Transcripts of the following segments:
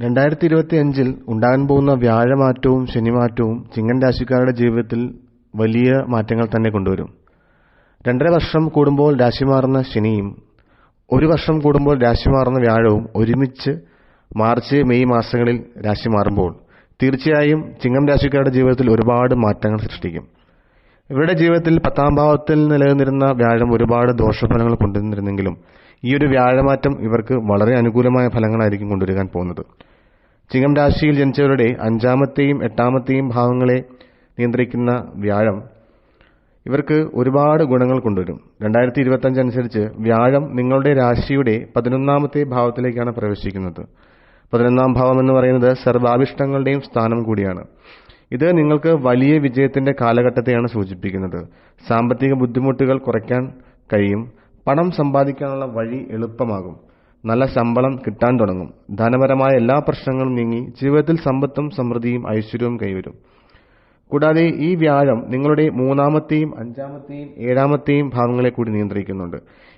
രണ്ടായിരത്തി ഇരുപത്തി അഞ്ചിൽ ഉണ്ടാകാൻ പോകുന്ന വ്യാഴമാറ്റവും ശനിമാറ്റവും ചിങ്ങൻ രാശിക്കാരുടെ ജീവിതത്തിൽ വലിയ മാറ്റങ്ങൾ തന്നെ കൊണ്ടുവരും. രണ്ടര വർഷം കൂടുമ്പോൾ രാശി മാറുന്ന ശനിയും ഒരു വർഷം കൂടുമ്പോൾ രാശി മാറുന്ന വ്യാഴവും ഒരുമിച്ച് മാർച്ച് മെയ് മാസങ്ങളിൽ രാശി മാറുമ്പോൾ തീർച്ചയായും ചിങ്ങം രാശിക്കാരുടെ ജീവിതത്തിൽ ഒരുപാട് മാറ്റങ്ങൾ സൃഷ്ടിക്കും. ഇവരുടെ ജീവിതത്തിൽ പത്താം ഭാവത്തിൽ നിലനിന്നിരുന്ന വ്യാഴം ഒരുപാട് ദോഷഫലങ്ങൾ കൊണ്ടുവന്നിരുന്നെങ്കിലും ഈ ഒരു വ്യാഴമാറ്റം ഇവർക്ക് വളരെ അനുകൂലമായ ഫലങ്ങളായിരിക്കും കൊണ്ടുവരാൻ പോകുന്നത്. ചിങ്ങം രാശിയിൽ ജനിച്ചവരുടെ അഞ്ചാമത്തെയും എട്ടാമത്തെയും ഭാവങ്ങളെ നിയന്ത്രിക്കുന്ന വ്യാഴം ഇവർക്ക് ഒരുപാട് ഗുണങ്ങൾ കൊണ്ടുവരും. രണ്ടായിരത്തി ഇരുപത്തി അനുസരിച്ച് വ്യാഴം നിങ്ങളുടെ രാശിയുടെ പതിനൊന്നാമത്തെ ഭാവത്തിലേക്കാണ് പ്രവേശിക്കുന്നത്. പതിനൊന്നാം ഭാവം എന്ന് പറയുന്നത് സർവാഭിഷ്ടങ്ങളുടെയും സ്ഥാനം കൂടിയാണ്. ഇത് നിങ്ങൾക്ക് വലിയ വിജയത്തിന്റെ കാലഘട്ടത്തെയാണ് സൂചിപ്പിക്കുന്നത്. സാമ്പത്തിക ബുദ്ധിമുട്ടുകൾ കുറയ്ക്കാൻ കഴിയും. പണം സമ്പാദിക്കാനുള്ള വഴി എളുപ്പമാകും. നല്ല ശമ്പളം കിട്ടാൻ തുടങ്ങും. ധനപരമായ എല്ലാ പ്രശ്നങ്ങളും നീങ്ങി ജീവിതത്തിൽ സമ്പത്തും സമൃദ്ധിയും ഐശ്വര്യവും കൈവരും. കൂടാതെ ഈ വ്യാഴം നിങ്ങളുടെ മൂന്നാമത്തെയും അഞ്ചാമത്തെയും ഏഴാമത്തെയും ഭാവങ്ങളെ കൂടി നിയന്ത്രിക്കുന്നുണ്ട്.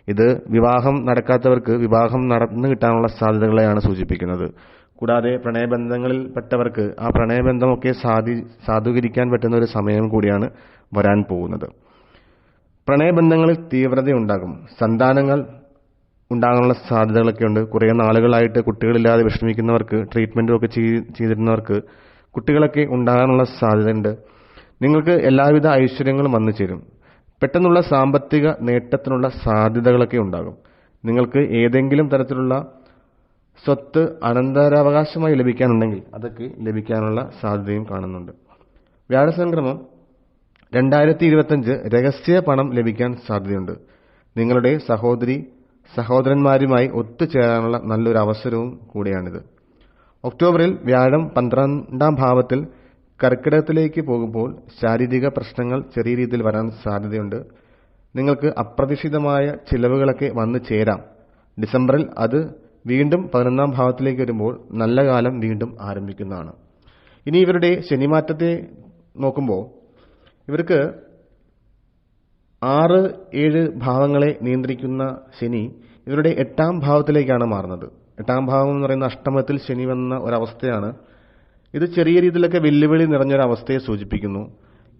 ഇത് വിവാഹം നടക്കാത്തവർക്ക് വിവാഹം നടന്നു കിട്ടാനുള്ള സാധ്യതകളെയാണ് സൂചിപ്പിക്കുന്നത്. കൂടാതെ പ്രണയബന്ധങ്ങളിൽ പെട്ടവർക്ക് ആ പ്രണയബന്ധമൊക്കെ സാധി സാധൂകരിക്കാൻ പറ്റുന്ന ഒരു സമയം കൂടിയാണ് വരാൻ പോകുന്നത്. പ്രണയബന്ധങ്ങളിൽ തീവ്രതയുണ്ടാകും. സന്താനങ്ങൾ ഉണ്ടാകാനുള്ള സാധ്യതകളൊക്കെ ഉണ്ട് കുറേ നാളുകളായിട്ട് കുട്ടികളില്ലാതെ വിഷമിക്കുന്നവർക്ക് ട്രീറ്റ്മെന്റും ഒക്കെ ചെയ്തിരുന്നവർക്ക് കുട്ടികളൊക്കെ ഉണ്ടാകാനുള്ള സാധ്യതയുണ്ട്. നിങ്ങൾക്ക് എല്ലാവിധ ഐശ്വര്യങ്ങളും വന്നു ചേരും. പെട്ടെന്നുള്ള സാമ്പത്തിക നേട്ടത്തിനുള്ള സാധ്യതകളൊക്കെ ഉണ്ടാകും. നിങ്ങൾക്ക് ഏതെങ്കിലും തരത്തിലുള്ള സ്വത്ത് അനന്തരാവകാശമായി ലഭിക്കാനുണ്ടെങ്കിൽ അതൊക്കെ ലഭിക്കാനുള്ള സാധ്യതയും കാണുന്നുണ്ട്. വ്യാഴസംക്രമം രണ്ടായിരത്തി ഇരുപത്തഞ്ച് രഹസ്യ പണം ലഭിക്കാൻ സാധ്യതയുണ്ട്. നിങ്ങളുടെ സഹോദരി സഹോദരന്മാരുമായി ഒത്തുചേരാനുള്ള നല്ലൊരു അവസരവും കൂടിയാണിത്. ഒക്ടോബറിൽ വ്യാഴം പന്ത്രണ്ടാം ഭാവത്തിൽ കർക്കിടകത്തിലേക്ക് പോകുമ്പോൾ ശാരീരിക പ്രശ്നങ്ങൾ ചെറിയ രീതിയിൽ വരാൻ സാധ്യതയുണ്ട്. നിങ്ങൾക്ക് അപ്രതീക്ഷിതമായ ചിലവുകളൊക്കെ വന്നു ചേരാം. ഡിസംബറിൽ അത് വീണ്ടും പതിനൊന്നാം ഭാവത്തിലേക്ക് വരുമ്പോൾ നല്ല കാലം വീണ്ടും ആരംഭിക്കുന്നതാണ്. ഇനി ഇവരുടെ ശനിമാറ്റത്തെ നോക്കുമ്പോൾ ഇവർക്ക് ആറ് ഏഴ് ഭാവങ്ങളെ നിയന്ത്രിക്കുന്ന ശനി ഇവരുടെ എട്ടാം ഭാവത്തിലേക്കാണ് മാറുന്നത്. എട്ടാം ഭാവം എന്ന് പറയുന്ന അഷ്ടമത്തിൽ ശനി വന്ന ഒരവസ്ഥയാണ്. ഇത് ചെറിയ രീതിയിലൊക്കെ വെല്ലുവിളി നിറഞ്ഞൊരവസ്ഥയെ സൂചിപ്പിക്കുന്നു.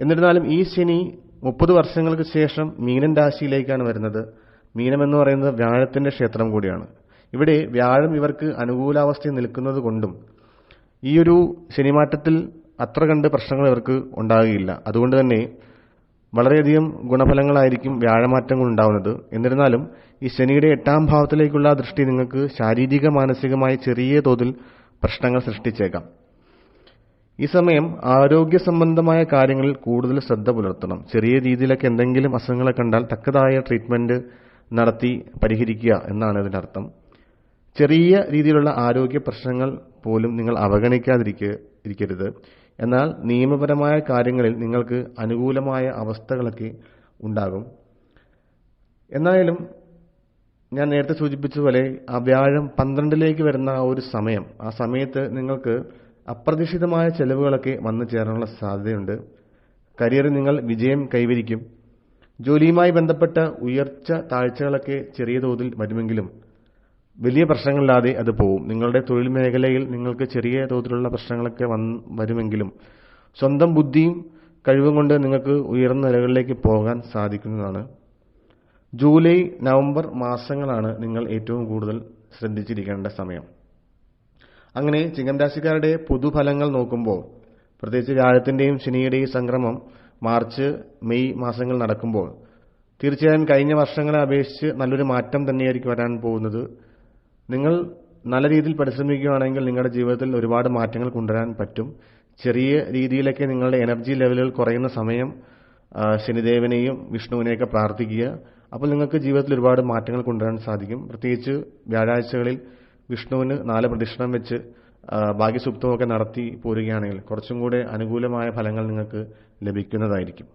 എന്നിരുന്നാലും ഈ ശനി മുപ്പത് വർഷങ്ങൾക്ക് ശേഷം മീനൻ രാശിയിലേക്കാണ് വരുന്നത്. മീനം എന്ന് പറയുന്നത് വ്യാഴത്തിന്റെ ക്ഷേത്രം കൂടിയാണ്. ഇവിടെ വ്യാഴം ഇവർക്ക് അനുകൂലാവസ്ഥയിൽ നിൽക്കുന്നത് കൊണ്ടും ഈ ഒരു ശനിമാറ്റത്തിൽ അത്ര കണ്ട് പ്രശ്നങ്ങൾ ഇവർക്ക് ഉണ്ടാകുകയില്ല. അതുകൊണ്ട് തന്നെ വളരെയധികം ഗുണഫലങ്ങളായിരിക്കും വ്യാഴമാറ്റങ്ങൾ ഉണ്ടാവുന്നത്. എന്നിരുന്നാലും ഈ ശനിയുടെ എട്ടാം ഭാവത്തിലേക്കുള്ള ദൃഷ്ടി നിങ്ങൾക്ക് ശാരീരിക മാനസികമായ ചെറിയ തോതിൽ പ്രശ്നങ്ങൾ സൃഷ്ടിച്ചേക്കാം. ഈ സമയം ആരോഗ്യ സംബന്ധമായ കാര്യങ്ങളിൽ കൂടുതൽ ശ്രദ്ധ പുലർത്തണം. ചെറിയ രീതിയിലൊക്കെ എന്തെങ്കിലും അസുഖങ്ങളെ കണ്ടാൽ തക്കതായ ട്രീറ്റ്മെന്റ് നടത്തി പരിഹരിക്കുക എന്നാണ് ഇതിന്റെ അർത്ഥം. ചെറിയ രീതിയിലുള്ള ആരോഗ്യ പ്രശ്നങ്ങൾ പോലും നിങ്ങൾ അവഗണിക്കാതിരിക്കരുത് എന്നാൽ നിയമപരമായ കാര്യങ്ങളിൽ നിങ്ങൾക്ക് അനുകൂലമായ അവസ്ഥകളൊക്കെ ഉണ്ടാകും. എന്നായാലും ഞാൻ നേരത്തെ സൂചിപ്പിച്ചതുപോലെ ആ വ്യാഴം പന്ത്രണ്ടിലേക്ക് വരുന്ന ആ ഒരു സമയം ആ സമയത്ത് നിങ്ങൾക്ക് അപ്രതീക്ഷിതമായ ചെലവുകളൊക്കെ വന്നു ചേരാനുള്ള സാധ്യതയുണ്ട്. കരിയറിൽ നിങ്ങൾ വിജയം കൈവരിക്കും. ജോലിയുമായി ബന്ധപ്പെട്ട ഉയർച്ച താഴ്ചകളൊക്കെ ചെറിയ തോതിൽ വരുമെങ്കിലും വലിയ പ്രശ്നങ്ങളില്ലാതെ അത് പോവും. നിങ്ങളുടെ തൊഴിൽ മേഖലയിൽ നിങ്ങൾക്ക് ചെറിയ തോതിലുള്ള പ്രശ്നങ്ങളൊക്കെ വന്ന് വരുമെങ്കിലും സ്വന്തം ബുദ്ധിയും കഴിവും കൊണ്ട് നിങ്ങൾക്ക് ഉയർന്ന നിലകളിലേക്ക് പോകാൻ സാധിക്കുന്നതാണ്. ജൂലൈ നവംബർ മാസങ്ങളാണ് നിങ്ങൾ ഏറ്റവും കൂടുതൽ ശ്രദ്ധിച്ചിരിക്കേണ്ട സമയം. അങ്ങനെ ചിങ്ങം രാശിക്കാരുടെ പൊതുഫലങ്ങൾ നോക്കുമ്പോൾ പ്രത്യേകിച്ച് വ്യാഴത്തിന്റെയും ശനിയുടെയും സംക്രമം മാർച്ച് മെയ് മാസങ്ങൾ നടക്കുമ്പോൾ തീർച്ചയായും കഴിഞ്ഞ വർഷങ്ങളെ അപേക്ഷിച്ച് നല്ലൊരു മാറ്റം തന്നെയായിരിക്കും വരാൻ പോകുന്നത്. നിങ്ങൾ നല്ല രീതിയിൽ പരിശ്രമിക്കുകയാണെങ്കിൽ നിങ്ങളുടെ ജീവിതത്തിൽ ഒരുപാട് മാറ്റങ്ങൾ കൊണ്ടുവരാൻ പറ്റും. ചെറിയ രീതിയിലൊക്കെ നിങ്ങളുടെ എനർജി ലെവലുകൾ കുറയുന്ന സമയം ശനിദേവനെയും വിഷ്ണുവിനെയൊക്കെ പ്രാർത്ഥിക്കുക. അപ്പോൾ നിങ്ങൾക്ക് ജീവിതത്തിൽ ഒരുപാട് മാറ്റങ്ങൾ കൊണ്ടുവരാൻ സാധിക്കും. പ്രത്യേകിച്ച് വ്യാഴാഴ്ചകളിൽ വിഷ്ണുവിന് നാല് പ്രദക്ഷിണം വെച്ച് ഭാഗ്യസുപ്തമൊക്കെ നടത്തി പോരുകയാണെങ്കിൽ കുറച്ചും കൂടെ അനുകൂലമായ ഫലങ്ങൾ നിങ്ങൾക്ക് ലഭിക്കുന്നതായിരിക്കും.